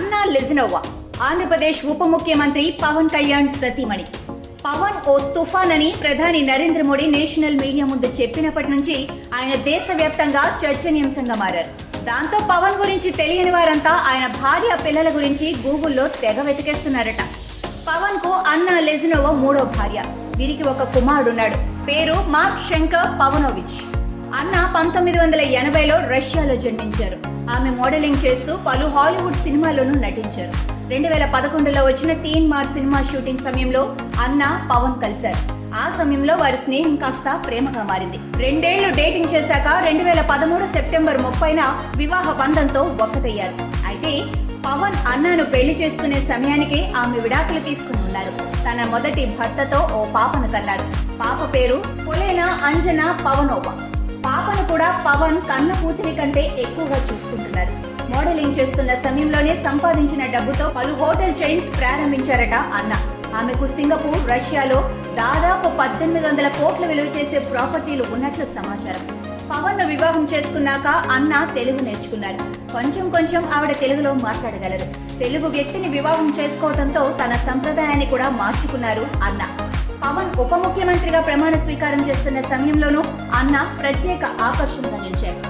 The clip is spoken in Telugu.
అన్నా లెజినోవా ఆంధ్రప్రదేశ్ ఉప ముఖ్యమంత్రి పవన్ కళ్యాణ్ సతీమణి. పవన్ ఓ తుఫాన్ అని ప్రధాని నరేంద్ర మోడీ నేషనల్ మీడియా ముందు చెప్పినప్పటి నుంచి ఆయన దేశవ్యాప్తంగా చర్చనీయాంశంగా మారారు. దాంతో పవన్ గురించి తెలియని వారంతా ఆయన భార్య పిల్లల గురించి గూగుల్లో తెగ వెతికేస్తున్నారట. పవన్కు అన్న లెజినోవా మూడో భార్య. వీరికి ఒక కుమారుడున్నాడు. పేరు మార్క్ శంకర్ పవనోవిచ్. అన్న పంతొమ్మిది వందల ఎనభైలో రష్యాలో జన్మించారు. ఆమె మోడలింగ్ చేస్తూ పలు హాలీవుడ్ సినిమాల్లోనూ నటించారు. రెండు వేల పదకొండులో వచ్చిన తీన్ మార్ సినిమా షూటింగ్ సమయంలో అన్న పవన్ కలిశారు. ఆ సమయంలో వారి స్నేహం కాస్త ప్రేమగా మారింది. రెండేళ్ళు డేటింగ్ చేశాక రెండు వేల పదమూడు సెప్టెంబర్ ముప్పైన వివాహ బంధంతో ఒక్కటయ్యారు. అయితే పవన్ అన్నను పెళ్ళి చేసుకునే సమయానికి ఆమె విడాకులు తీసుకుని ఉన్నారు. తన మొదటి భర్తతో ఓ పాపను కన్నారు. పాప పేరు పులేనా అంజనా పవనోవా. పాపను కూడా పవన్ కన్న కూతురి కంటే ఎక్కువగా చూసుకుంటున్నారు. మోడలింగ్ చేస్తున్న సమయంలోనే సంపాదించిన డబ్బుతో పలు హోటల్ చైన్స్ ప్రారంభించారట అన్న. ఆమెకు సింగపూర్ రష్యాలో దాదాపు పద్దెనిమిది వందల కోట్ల విలువ చేసే ప్రాపర్టీలు ఉన్నట్లు సమాచారం. పవన్ను వివాహం చేసుకున్నాక అన్న తెలుగు నేర్చుకున్నారు. కొంచెం కొంచెం ఆవిడ తెలుగులో మాట్లాడగలరు. తెలుగు వ్యక్తిని వివాహం చేసుకోవడంతో తన సంప్రదాయాన్ని కూడా మార్చుకున్నారు అన్న. పవన్ ఉప ముఖ్యమంత్రిగా ప్రమాణ స్వీకారం చేస్తున్న సమయంలోనూ అన్న ప్రత్యేక ఆకర్షణగా నిలిచారు